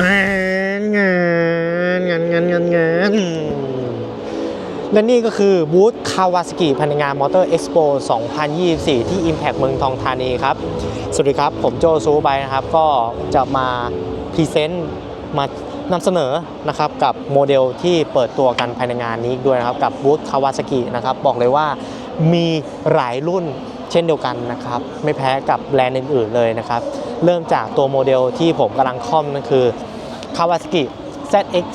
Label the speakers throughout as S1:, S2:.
S1: งานงานงานงานงานงานและนี่ก็คือบูธคาวาสกิพันงานมอเตอร์เอ็กซ์โป2024 ที่ Impact เมืองทองธานีครับ สวัสดีครับ ผมโจซูไบนะครับ ก็จะมาพรีเซนต์มานำเสนอนะครับกับโมเดลที่เปิดตัวกันภายในงานนี้ด้วยนะครับกับบูธคาวาสกินะครับ บอกเลยว่ามีหลายรุ่นเช่นเดียวกันนะครับ ไม่แพ้กับแบรนด์อื่นๆเลยนะครับ เริ่มจากตัวโมเดลที่ผมกำลังคอมนั่นคือ Kawasaki ZX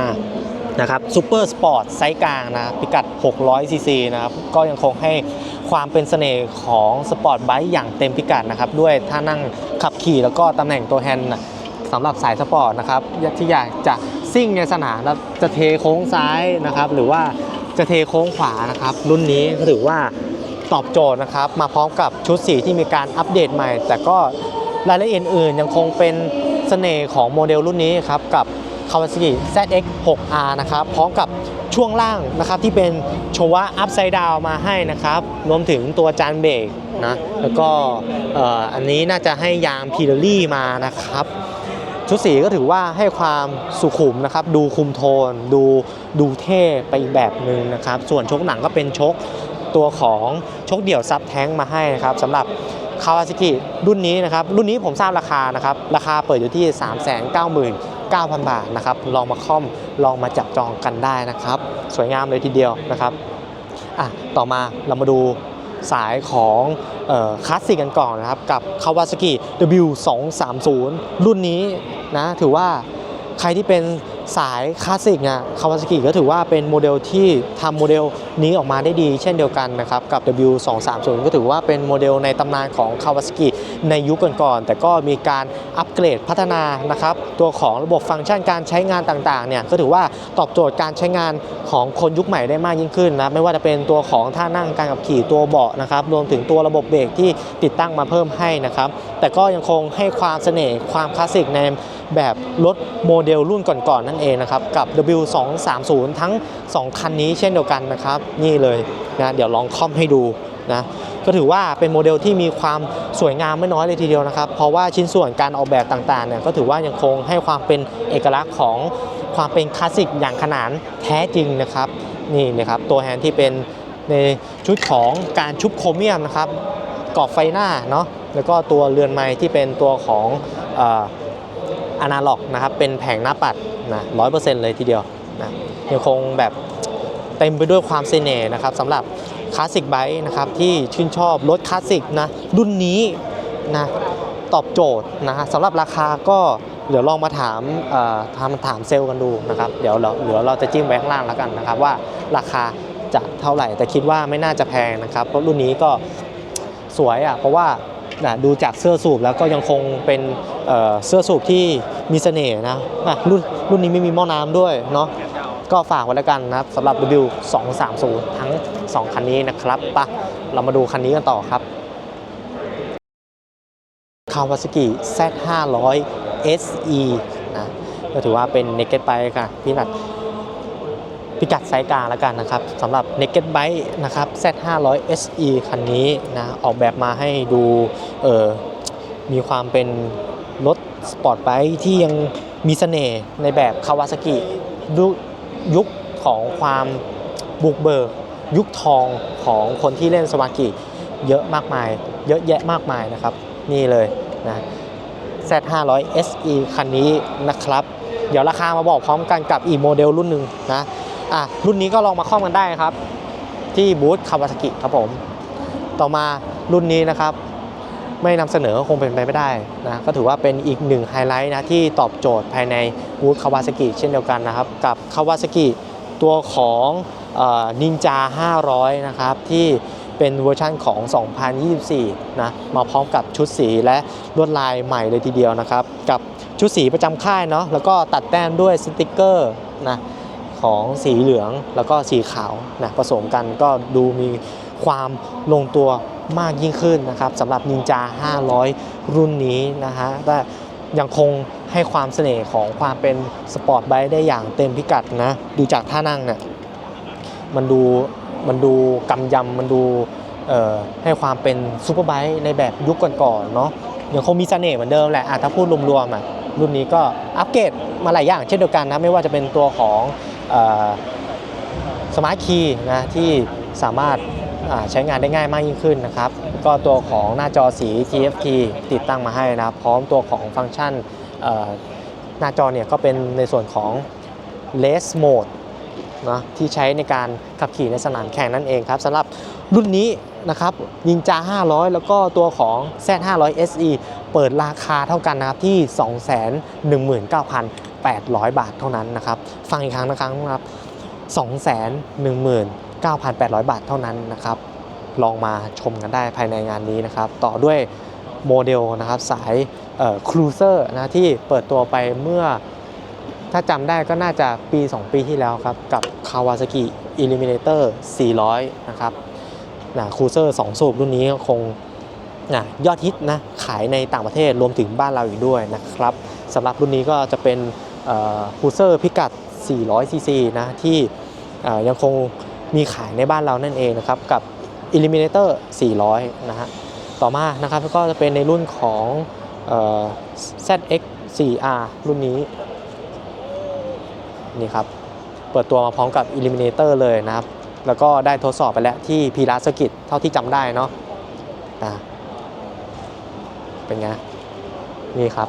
S1: 65นะครับซูเปอร์สปอร์ตไซส์กลางนะ พิกัด 600 ซีซีนะครับ ก็ยังคงให้ความเป็นเสน่ห์ของสปอร์ตไบค์อย่างเต็มพิกัดนะครับ ด้วยท่านั่งขับขี่แล้วก็ตำแหน่งตัวแฮนด์สำหรับสายสปอร์ตนะครับที่อยากจะซิ่งในสนามแล้วจะเทโค้งซ้ายนะครับ หรือว่าจะเทโค้งขวานะครับ รุ่นนี้ก็ถือว่าตอบโจทย์นะครับ มาพร้อมกับชุดสีที่มีการอัปเดตใหม่ แต่ก็รายละเอียดอื่นยังคงเป็น สน่ห์ของโมเดลรุ่นนี้ครับกับ Kawasaki ZX 6R นะครับพร้อมกับช่วงล่างนะครับที่เป็นโชวะอัพไซด์ดาวมาให้นะครับ รวมถึงตัวจานเบรกนะแล้วก็อันนี้น่าจะให้ยางพีเดลี่มานะครับ ชุดสีก็ถือว่าให้ความสุขุมนะครับ ดูคุมโทน ดูดูเท่ไปอีกแบบหนึ่งนะครับ ส่วนชกหนังก็เป็นชกตัวของชกเดี่ยวซับแท้งมาให้นะครับสำหรับ คาวา a ิกิรุ่นนี้นะครับรุ่นนี้ผมทราบราคานะครับราคาเปิดอยู่ที่ 399,000 บาทนะครับลองมาค่อมลองมาจับจองกันได้นะครับ สวยงามเลยทีเดียวนะครับอะต่อมาเรามาดูสายของคลาสสิกกันก่อนนะครับ กับ Kawasaki W230 รุ่นนี้นะถือว่าใครที่เป็น สายคลาสสิกอะคาวา a กิก็ถือว่าเป็นโมเดลที่ทำโมเดลนี้ออกมาได้ดี เช่นเดียวกันนะครับกับ W230 ก็ถือว่าเป็นโมเดลในตำนานของคาวา a กิ ในยุคก่อนๆแต่ก็มีการอัปเกรดพัฒนานะครับตัวของระบบฟังก์ชันการใช้งานต่างๆเนี่ยก็ถือว่าตอบโจทย์การใช้งานของคนยุคใหม่ได้มากยิ่งขึ้นนะไม่ว่าจะเป็นตัวของท่านั่งการขับขี่ตัวเบาะนะครับรวมถึงตัวระบบเบรกที่ติดตั้งมาเพิ่มให้นะครับแต่ก็ยังคงให้ความเสน่ห์ความคลาสสิกในแบบรถโมเดลรุ่นก่อนๆนั่นเองนะครับกับ W230 ทั้ง 2 คันนี้เช่นเดียวกันนะครับ นี่เลยนะเดี๋ยวลองค่อมให้ดูนะ ก็ถือว่าเป็นโมเดลที่มีความสวยงามไม่น้อยเลยทีเดียวนะครับ เพราะว่าชิ้นส่วนการออกแบบต่างๆเนี่ยก็ถือว่ายังคงให้ความเป็นเอกลักษณ์ของความเป็นคลาสสิกอย่างขนานแท้จริงนะครับนี่นะครับตัวแฮนด์ที่เป็นในชุดของการชุบโครเมียมนะครับกรอบไฟหน้าเนาะแล้วก็ตัวเรือนไม้ที่เป็นตัวของอนาล็อกนะครับเป็นแผงหน้าปัดนะร้อยเปอร์เซ็นต์เลยทีเดียวนะยังคงแบบเต็มไปด้วยความเสน่ห์นะครับสำหรับ คลาสสิกไบค์นะครับที่ชื่นชอบรถคลาสสิกนะรุ่นนี้นะตอบโจทย์นะฮะสำหรับราคาก็เดี๋ยวลองมาถามเอ่อทำถามเซลล์กันดูนะครับเดี๋ยวเราเดี๋ยวเราจะจิ้มไว้ข้างล่างแล้วกันนะครับว่าราคาจะเท่าไหร่แต่คิดว่าไม่น่าจะแพงนะครับเพราะรุ่นนี้ก็สวยอะเพราะว่านะดูจากเสื้อสูบแล้วก็ยังคงเป็นเสื้อสูบที่มีเสน่ห์นะนะรุ่นรุ่นนี้ไม่มีหม้อน้ำด้วยเนาะ ก็ฝากไว้แล้วกันนะครับสำหรับ W 2 3 0 ทั้ง 2 คันนี้นะครับปะเรามาดูคันนี้กันต่อครับ Kawasaki Z500 SE นะก็ถือว่าเป็น Naked Bike ค่ะพี่นัดพิกัดไซส์กลางแล้วกันนะครับสำหรับ Naked Bike นะครับ Z500 SE คันนี้นะออกแบบมาให้ดูเออมีความเป็นรถสปอร์ตไบค์ที่ยังมีเสน่ห์ในแบบคาวาซากิ ยุคของความบุกเบิก ยุคทองของคนที่เล่นสวากิเยอะมากมาย เยอะแยะมากมายนะครับ นี่เลยนะ Z500 SE คันนี้นะครับ เดี๋ยวราคามาบอกพร้อมกันกับอีโมเดลรุ่นหนึ่งนะอะรุ่นนี้ก็ลองมาข้อมกันได้ครับ ที่บูธคาวาซากิครับผม ต่อมารุ่นนี้นะครับ ไม่นำเสนอก็คงเป็นไปไม่ได้นะก็ถือว่าเป็นอีกหนึ่งไฮไลท์นะที่ตอบโจทย์ภายในบูธคาวาซากิเช่นเดียวกันนะครับ กับคาวาซากิตัวของนินจา 500 นะครับที่เป็นเวอร์ชั่นของ 2024 นะ มาพร้อมกับชุดสีและลวดลายใหม่เลยทีเดียวนะครับ กับชุดสีประจำค่ายเนาะ แล้วก็ตัดแต้มด้วยสติกเกอร์นะของสีเหลืองแล้วก็สีขาวนะผสมกันก็ดูมีความลงตัว มากยิ่งขึ้นนะครับสำหรับนินจา500 รุ่นนี้นะฮะแต่ยังคงให้ความเสน่ห์ของความเป็นสปอร์ตไบค์ได้อย่างเต็มพิกัดนะ ดูจากท่านั่งเนี่ยมันดูมันดูกำยำมันดูให้ความเป็นซูเปอร์ไบค์ในแบบยุคก่อนๆเนาะยังคงมีเสน่ห์เหมือนเดิมแหละอะถ้าพูดรวมๆอะรุ่นนี้ก็อัปเกรดมาหลายอย่างเช่นเดียวกันนะ ไม่ว่าจะเป็นตัวของสมาร์ทคีย์นะที่สามารถ ใช้งานได้ง่ายมากยิ่งขึ้นนะครับ ก็ตัวของหน้าจอสี TFT ติดตั้งมาให้นะพร้อมตัวของฟังก์ชันหน้าจอเนี่ยก็เป็นในส่วนของ Race Mode นะที่ใช้ในการขับขี่ในสนามแข่งนั่นเองครับสำหรับรุ่นนี้นะครับนินจา 500 แล้วก็ตัวของ Z500 SE เปิดราคาเท่ากันนะครับที่ 219,800 บาทเท่านั้นนะครับ ฟังอีกครั้งนะครับนะครับ219,800 บาทเท่านั้นนะครับ ลองมาชมกันได้ภายในงานนี้นะครับ ต่อด้วยโมเดลนะครับสายครูเซอร์นะที่เปิดตัวไปเมื่อ ถ้าจำได้ก็น่าจะปี 2 ปีที่แล้วครับ กับ Kawasaki Eliminator 400 นะครับนะครูเซอร์2สูบรุ่นนี้ก็คงนะยอดฮิตนะขายในต่างประเทศรวมถึงบ้านเราอีกด้วยนะครับสำหรับรุ่นนี้ก็จะเป็นครูเซอร์พิกัด 400ซีซีนะที่ยังคง มีขายในบ้านเรานั่นเองนะครับกับ Eliminator 400 นะฮะต่อมานะครับก็จะเป็นในรุ่นของเอ่อ ZX 4R รุ่นนี้นี่ครับเปิดตัวมาพร้อมกับ Eliminator เลยนะครับ แล้วก็ได้ทดสอบไปแล้วที่พีราสกิจเท่าที่จำได้เนาะนะเป็นไง นี่ครับ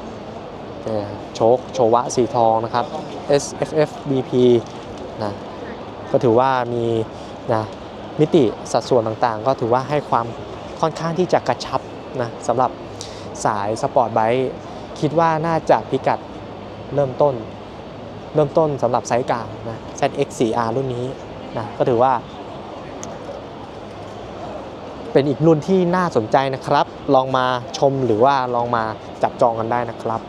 S1: โชคโชวะสีทองนะครับ SFF BP นะ ก็ถือว่ามีนะมิติสัดส่วนต่างๆ ก็ถือว่าให้ความค่อนข้างที่จะกระชับนะสำหรับสายสปอร์ตไบค์คิดว่าน่าจะพิกัดเริ่มต้น เริ่มต้นสำหรับไซส์กลางนะ ZX4R รุ่นนี้นะก็ถือว่า เป็นอีกรุ่นที่น่าสนใจนะครับ ลองมาชมหรือว่าลองมาจับจองกันได้นะครับ